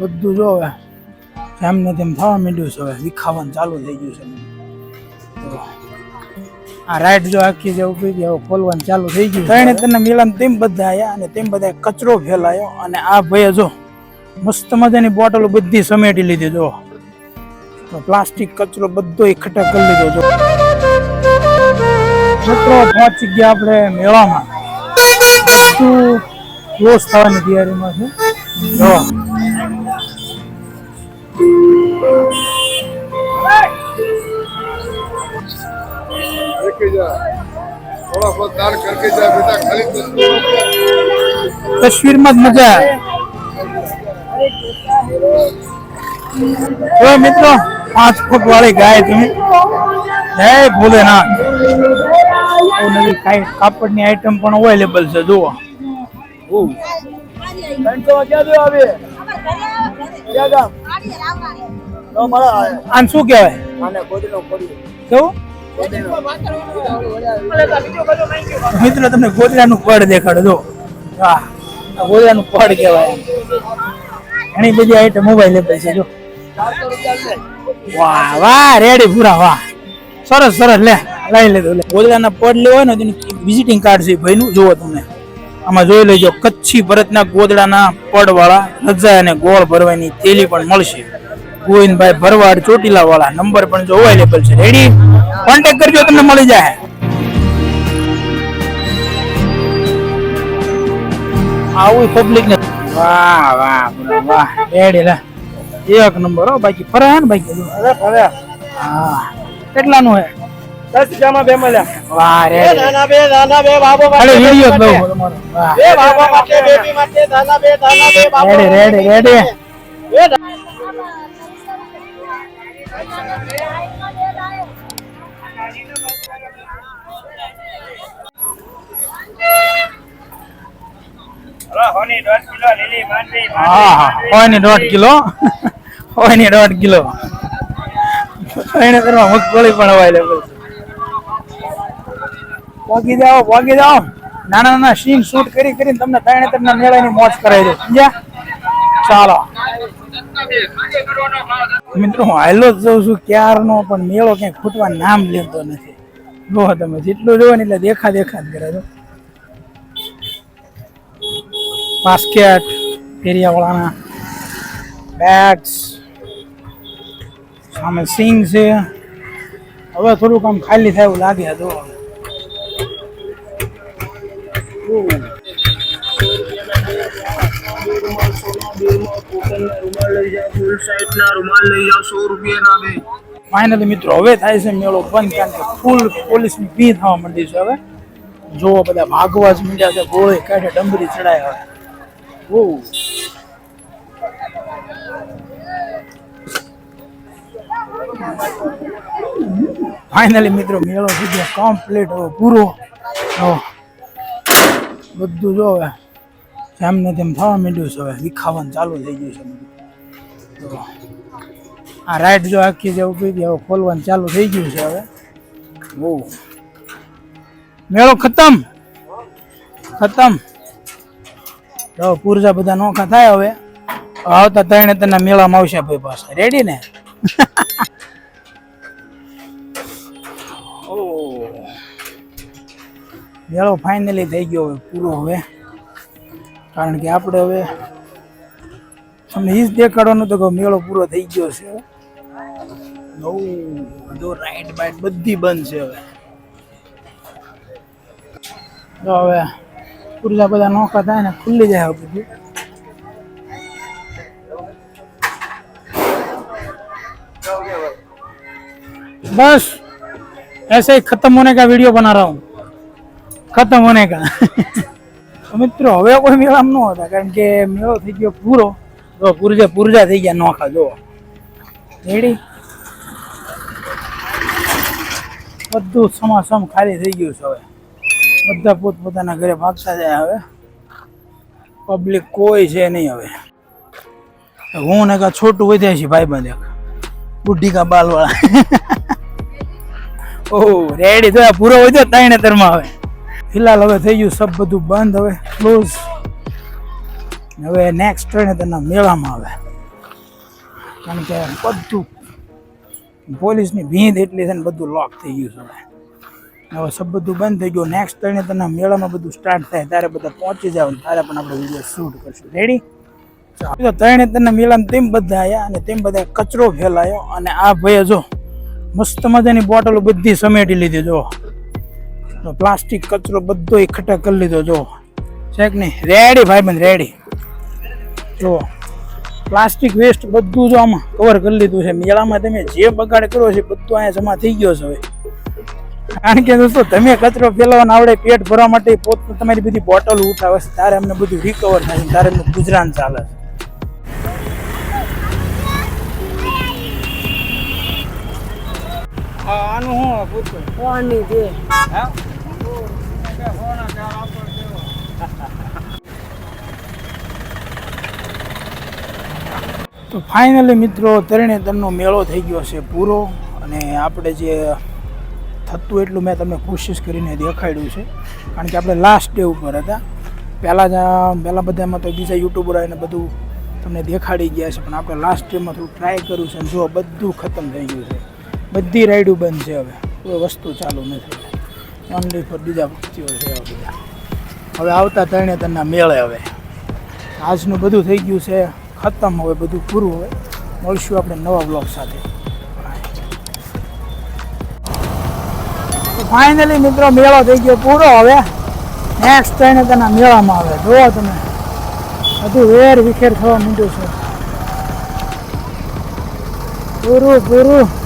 બધું જો હવે. જેમને તેમ થવા માંડ્યું છે હવે. વિખાવાનું ચાલુ થઈ ગયું છે. આ રાઈડ જો આખી જે ઊભી હતી હવે ખોલવાનું ચાલુ થઈ ગયું. ત્રણે તને મેળામાં તેમ બધા આવ્યા અને તેમ બધા કચરો ફેલાયો. અને આ ભાઈએ જો, મસ્ત મજાની બોટલો બધી સમેટી લીધી, જો. પ્લાસ્ટિક કચરો બધો એકઠા કરી લીધો, જો. મિત્રો પહોંચી ગયા આપણે મેળામાં. શું ક્લોઝ થવાની તૈયારીમાં છે? જવા. તસવીરમાં જ મજા આવે. મિત્રો, પાંચ ફૂટ વાળી ગાય તમે. જય ભોલેનાથ. બહુ નવી કાંઈ કાપડની આઈટમ પણ અવેલેબલ છે જુઓ. આને શું કહેવાય? કેવું? મિત્રો તમને ગોદડાનું પડ દેખાડો જો હા ગોદડાનું પડ કહેવાય ઘણી બધી આઈટમ અવેલેબલ છે જો વાહ વાહ રેડી પૂરા વાહ. સરસ સરસ લે. લઈ લીધું ગોદડાના પડ લેવો હોય ને વિઝિટિંગ કાર્ડ છે ભાઈનું જુઓ તમે. આમાં જોઈ લેજો કચ્છી ભરતના ગોદડાના પડવાળા રજા અને ગોળ ભરવાની થેલી પણ મળશે. ગોવિંદભાઈ ભરવાડ ચોટીલા વાળા નંબર પણ જો અવેલેબલ છે. રેડી કોન્ટેક્ટ કરજો તમને મળી જાય. આવું પબ્લિક ને વાહ વાહ વાહ રેડી લે. એક નંબર હો બાકી ફરે હે ને બાકી? ફરે. હા. કેટલાનું હે? દસ જામાં બે મળ્યા. વાહ બે નાના બે નાના બે બાબો માટે વિડિયો જ બેબી લઉં તમારો વાહ બે બાબો માટે બેબી માટે નાના બે નાના બે બાબો રેડી રેડી રેડી બે હા હા હોય ને દોઢ કિલો હોય ને દોઢ કિલો. એને કરવા મગફળી પણ અવેલેબલ પોગી જાઓ વાગી જાઓ. નાના નાના સીન શૂટ કરી કરીને તમને ત્રણે ત્રણ મેળાની મોજ કરાવી દે સમજ્યા? ચાલો. મિત્રો, હું હાલો જ જઉં છું ક્યારનો પણ મેળો ક્યાંય ખૂટવા નામ લેતો નથી. જો તમે જેટલું જોવો ને એટલે દેખા દેખા જ કરે છો. બાસ્કેટ ફેરિયાવાળાના બેટ્સ સામે સિંગ છે. હવે થોડુંક આમ ખાલી થાય એવું લાગે તો ફાઇનલી મિત્રો, હવે થાય છે મેળો બંધ, કારણ કે ફૂલ પોલીસની ભી થવા માંડી છે હવે. જો બધા ભાગવા જ માંડ્યા છે, ગોળે કાઢે, ડમરી ચડાય હવે. ઓહ ફાઇનલી મિત્રો, મેળો ગયો કમ્પ્લીટ પૂરો. બધું જો હવે જેમ ને તેમ થવા માંડ્યું છે હવે. વિખાવાનું ચાલુ થઈ ગયું છે બધું. આ રાઈડ જો આખી જે ઊભી હતી હવે ખોલવાનું ચાલુ થઈ ગયું છે હવે. બહુ. મેળો ખતમ. ખતમ. તો પૂરજા બધા નોખા થાય હવે. આવતા ત્રણે ત્રણના મેળામાં આવશે ભાઈ પાસે રેડી ને? ઓહ. મેળો ફાઇનલી થઈ ગયો હવે પૂરો હવે કારણ કે આપણે હવે તમને એ જ દેખાડવાનું તો કે મેળો પૂરો થઈ ગયો છે નવું બધું રાઈડ બાઈડ બધી બંધ છે હવે તો હવે પુરજા બધા નોખા થાય ને ખુલ્લી જાય હવે બધું बस ऐसे ही खत्म होने का वीडियो बना रहा हूँ ખતમ અને કા. મિત્રો, હવે કોઈ મેળામાં ન હતા, કારણ કે મેળો થઈ ગયો પૂરો. જો પૂરજા પૂરજા થઈ ગયા નોખા જો રેડી બધું સમાસમ ખાલી થઈ ગયું છે હવે. બધા પોતપોતાના ઘરે ભાગતા જાય હવે. પબ્લિક કોઈ છે નહીં હવે. હું ને કા છોટું વધ્યા છે ભાઈ બંધ બુઢી કા બાલવાળા. ઓહો રેડી થયા પૂરો વધ્યો ત્રણે તરમાં હવે. ફિલહાલ હવે થઈ ગયું સબ બધું બંધ, હવે ક્લોઝ હવે નેક્સ્ટ ટ્રેન તેના મેળામાં આવે. કારણ કે બધું પોલીસની ભીંત એટલી છે ને બધું લોક થઈ ગયું છે હવે. સબ બધું બંધ થઈ ગયું. નેક્સ્ટ ટ્રેને તેના મેળામાં બધું સ્ટાર્ટ થાય, ત્યારે બધા પહોંચી જાવ ત્યારે પણ આપણે વીડિયો શૂટ કરશું. રેડી તો ત્રણે તેના મેળામાં તેમ બધા આવ્યા અને તેમ બધા કચરો ફેલાયો અને આ ભાઈએ જો મસ્ત મજાની બોટલો બધી સમેટી લીધી, જો. તો પ્લાસ્ટિક કચરો બધો એકઠા કરી લીધો જો. છે કે નહીં? રેડી ભાઈબંધ રેડી જો. પ્લાસ્ટિક વેસ્ટ બધું જો આમાં કવર કરી લીધું છે. મેળામાં તમે જે બગાડ કર્યો છે બધું અહીંયા જમા થઈ ગયો છે હવે. કારણ કે દોસ્તો તમે કચરો ફેલાવવાનો આવડે પેટ ભરવા માટે પોત તમારી બધી બોટલ ઉઠાવે છે. ત્યારે અમને બધું રિકવર થાય છે. ત્યારે એમનું ગુજરાન ચાલે છે. આનું હું પૂછું કોની દે તો ફાઇનલી મિત્રો તરણેતરનો મેળો થઈ ગયો છે પૂરો અને આપણે જે થતું એટલું મેં તમને કોશિશ કરીને દેખાડ્યું છે. કારણ કે આપણે લાસ્ટ ડે ઉપર હતા. પહેલાં જ, પહેલાં બધામાં તો બીજા યુટ્યુબર આવીને બધું તમને દેખાડી ગયા છે, પણ આપણે લાસ્ટ ડેમાં થોડું ટ્રાય કર્યું છે જો બધું ખતમ થઈ ગયું છે. બધી રાઈડો બંધ છે હવે. કોઈ વસ્તુ ચાલુ નથી. ઓનલી ફોર બીજા પક્ષીઓ છે હવે આવતા હવે આવતા તરણેતરના મેળે હવે. આજનું બધું થઈ ગયું છે. ખતમ હવે બધું પૂરું હવે મળશું આપણે નવા બ્લોગ સાથે. ફાઇનલી મિત્રો, મેળો થઈ ગયો પૂરો હવે. નેક્સ્ટ ત્રણે તેના મેળામાં આવે જુઓ તમે. બધું વેર વિખેર થવા માંડ્યું છે. પૂરું પૂરું.